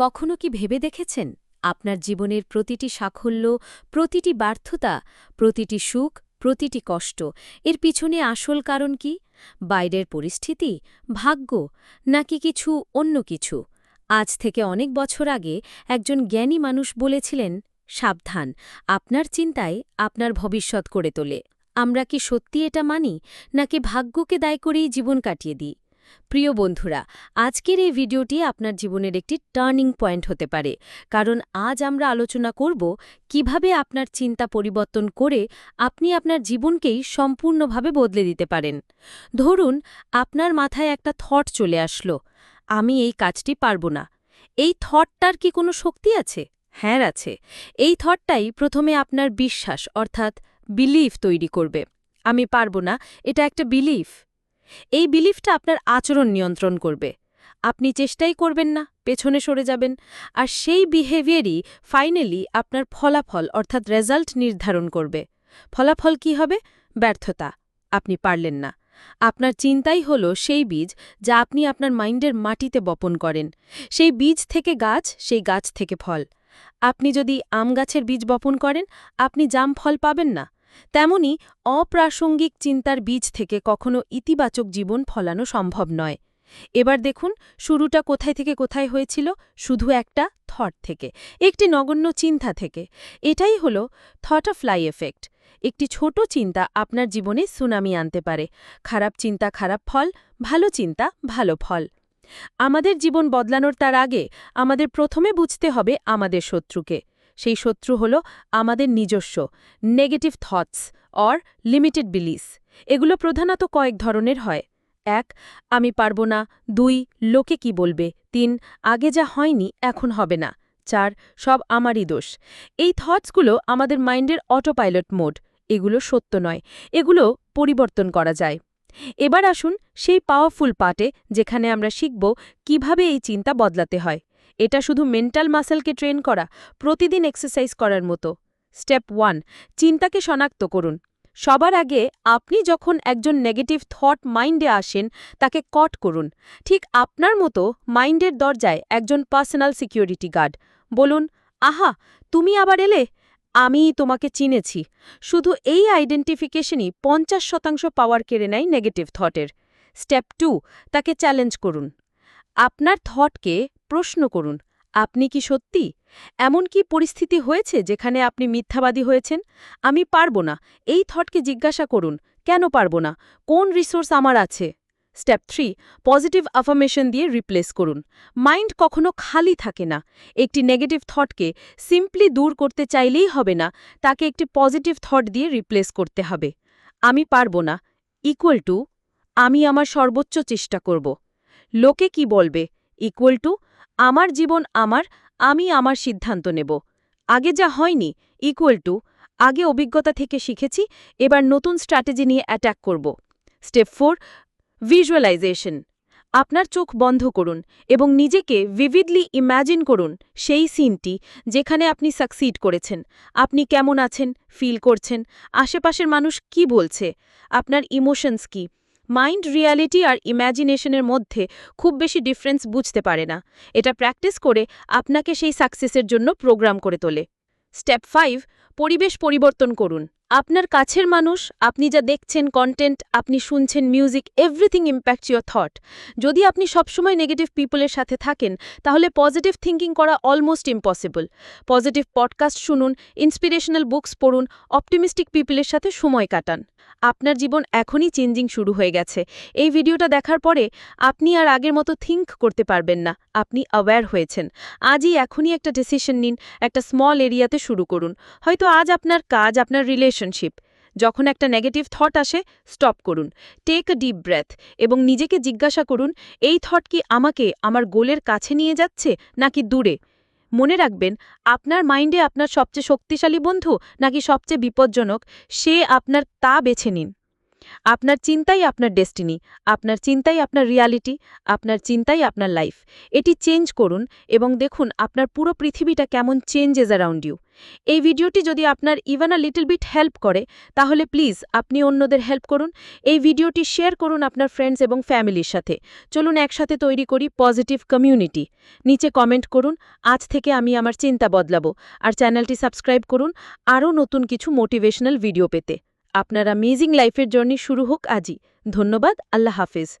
কখনো কি ভেবে দেখেছেন? আপনার জীবনের প্রতিটি সাফল্য, প্রতিটি ব্যর্থতা, প্রতিটি সুখ, প্রতিটি কষ্ট, এর পিছনে আসল কারণ কি? বাইরের পরিস্থিতি, ভাগ্য, নাকি কিছু অন্য কিছু? আজ থেকে অনেক বছর আগে একজন জ্ঞানী মানুষ বলেছিলেন, সাবধান, আপনার চিন্তায় আপনার ভবিষ্যৎ করে তোলে। আমরা কি সত্যি এটা মানি, নাকি ভাগ্যকে দায় করেই জীবন কাটিয়ে দিই? প্রিয় বন্ধুরা, আজকের এই ভিডিওটি আপনার জীবনের একটি টার্নিং পয়েন্ট হতে পারে। কারণ আজ আমরা আলোচনা করব কীভাবে আপনার চিন্তা পরিবর্তন করে আপনি আপনার জীবনকেই সম্পূর্ণভাবে বদলে দিতে পারেন। ধরুন, আপনার মাথায় একটা থট চলে আসলো, আমি এই কাজটি পারব না। এই থটটার কি কোনো শক্তি আছে? হ্যাঁ আছে। এই থটটাই প্রথমে আপনার বিশ্বাস, অর্থাৎ বিলিফ তৈরি করবে। আমি পারব না। এটা একটা বিলিফ এই বিলিফটা আপনার আচরণ নিয়ন্ত্রণ করবে। আপনি চেষ্টাই করবেন না, পেছনে সরে যাবেন। আর সেই বিহেভিয়ারই ফাইনালি আপনার ফলাফল, অর্থাৎ রেজাল্ট নির্ধারণ করবে। ফলাফল কি হবে? ব্যর্থতা। আপনি পারলেন না। আপনার চিন্তাই হল সেই বীজ যা আপনি আপনার মাইন্ডের মাটিতে বপন করেন। সেই বীজ থেকে গাছ, সেই গাছ থেকে ফল। আপনি যদি আম গাছের বীজ বপন করেন, আপনি জাম ফল পাবেন না। তেমনি অপ্রাসঙ্গিক চিন্তার বীজ থেকে কখনো ইতিবাচক জীবন ফলানো সম্ভব নয়। এবার দেখুন শুরুটা কোথায় থেকে কোথায় হয়েছিল, শুধু একটা থট থেকে, একটি নগণ্য চিন্তা থেকে। এটাই হল থট অফ ফ্লাই এফেক্ট একটি ছোট চিন্তা আপনার জীবনে সুনামি আনতে পারে। খারাপ চিন্তা খারাপ ফল, ভালো চিন্তা ভালো ফল। আমাদের জীবন বদলানোর তার আগে আমাদের প্রথমে বুঝতে হবে আমাদের শত্রুকে। সেই শত্রু হল আমাদের নিজস্ব negative thoughts or limited beliefs এগুলো প্রধানত কয়েক ধরনের হয়। এক, আমি পারব না। দুই, লোকে কি বলবে? তিন, আগে যা হয়নি এখন হবে না। চার, সব আমারই দোষ। এই থটসগুলো আমাদের মাইন্ডের অটোপাইলট মোড এগুলো সত্য নয়। এগুলো পরিবর্তন করা যায়। এবার আসুন সেই পাওয়ারফুল পার্টে যেখানে আমরা শিখব কীভাবে এই চিন্তা বদলাতে হয়। এটা শুধু মেন্টাল মাসেলকে ট্রেন করা, প্রতিদিন এক্সারসাইজ করার মতো। স্টেপ ওয়ান চিন্তাকে শনাক্ত করুন। সবার আগে আপনি যখন একজন নেগেটিভ থট মাইন্ডে আসেন, তাকে কট করুন। ঠিক আপনার মতো মাইন্ডের দরজায় একজন পার্সোনাল সিকিউরিটি গার্ড বলুন, আহা, তুমি আবার এলে? আমি তোমাকে চিনেছি। শুধু এই আইডেন্টিফিকেশনই পঞ্চাশ শতাংশ পাওয়ার কেড়ে নেয় নেগেটিভ থটের স্টেপ টু তাকে চ্যালেঞ্জ করুন। আপনার থটকে প্রশ্ন করুন, আপনি কি সত্যি? এমন কি পরিস্থিতি হয়েছে যেখানে আপনি মিথ্যাবাদী হয়েছেন? আমি পারব না। এই থটকে জিজ্ঞাসা করুন, কেন পারব না? কোন রিসোর্স আমার আছে? স্টেপ থ্রি, পজিটিভ আফার্মেশন দিয়ে রিপ্লেস করুন। মাইন্ড কখনো খালি থাকে না। একটি নেগেটিভ থটকে সিম্পলি দূর করতে চাইলেই হবে না, তাকে একটি পজিটিভ থট দিয়ে রিপ্লেস করতে হবে। আমি পারব না। ইকুয়াল টু, আমি আমার সর্বোচ্চ চেষ্টা করব। লোকে কি বলবে? ইকুয়াল টু আমার জীবন আমার, আমি আমার সিদ্ধান্ত নেব। আগে যা হয়নি ইকুয়াল টু আগে অভিজ্ঞতা থেকে শিখেছি, এবার নতুন স্ট্র্যাটেজি নিয়ে অ্যাট্যাক করব। স্টেপ ফোর ভিজুয়ালাইজেশন আপনার চোখ বন্ধ করুন এবং নিজেকে ভিভিডলি ইম্যাজিন করুন সেই সিনটি যেখানে আপনি সাকসিড করেছেন। আপনি কেমন আছেন ফিল করছেন, আশেপাশের মানুষ কি বলছে, আপনার ইমোশনস কি মাইন্ড রিয়ালিটি আর ইম্যাজিনেশনের মধ্যে খুব বেশি ডিফারেন্স বুঝতে পারে না। এটা প্র্যাকটিস করে আপনাকে সেই সাকসেসের জন্য প্রোগ্রাম করে তোলে। স্টেপ ফাইভ, পরিবেশ পরিবর্তন করুন। আপনার কাছের মানুষ, আপনি যা দেখছেন কন্টেন্ট আপনি শুনছেন music everything impact your thought যদি আপনি সবসময় নেগেটিভ পিপলের সাথে থাকেন, তাহলে পজিটিভ থিঙ্কিং করা অলমোস্ট ইম্পসিবল পজিটিভ পডকাস্ট শুনুন ইন্সপিরেশনাল বুকস পড়ুন অপটিমিস্টিক পিপলের সাথে সময় কাটান। আপনার জীবন এখনই চেঞ্জিং শুরু হয়ে গেছে। এই ভিডিওটা দেখার পরে আপনি আর আগের মতো থিঙ্ক করতে পারবেন না। আপনি অ্যাওয়্যার হয়েছেন। আজই এখনই একটা ডিসিশন নিন, একটা স্মল এরিয়াতে শুরু করুন। হয়তো আজ আপনার কাজ, আপনার রিলেশনশিপ যখন একটা নেগেটিভ থট আসে স্টপ করুন। টেক ডিপ ব্রেথ এবং নিজেকে জিজ্ঞাসা করুন, এই থট কি আমাকে আমার গোলের কাছে নিয়ে যাচ্ছে নাকি দূরে? মনে রাখবেন, আপনার মাইন্ডে আপনার সবচেয়ে শক্তিশালী বন্ধু নাকি সবচেয়ে বিপজ্জনক, সে আপনার তা বেছে নিন। আপনার চিন্তাই আপনার ডেস্টিনি, আপনার চিন্তাই আপনার রিয়ালিটি, আপনার চিন্তাই আপনার লাইফ। এটি চেঞ্জ করুন এবং দেখুন আপনার পুরো পৃথিবীটা কেমন চেঞ্জেস অ্যারাউন্ড ইউ। এই ভিডিওটি যদি আপনার even a little bit help করে, তাহলে প্লিজ আপনি অন্যদের হেল্প করুন। এই ভিডিওটি শেয়ার করুন আপনার ফ্রেন্ডস এবং ফ্যামিলির সাথে। চলুন একসাথে তৈরি করি পজিটিভ কমিউনিটি। নিচে কমেন্ট করুন, আজ থেকে আমি আমার চিন্তা বদলাবো। আর চ্যানেলটি সাবস্ক্রাইব করুন, আরও নতুন কিছু মোটিভেশনাল ভিডিও পেতে। আপনার অ্যামেজিং লাইফের জার্নি শুরু হোক আজই। ধন্যবাদ আল্লাহ হাফিজ।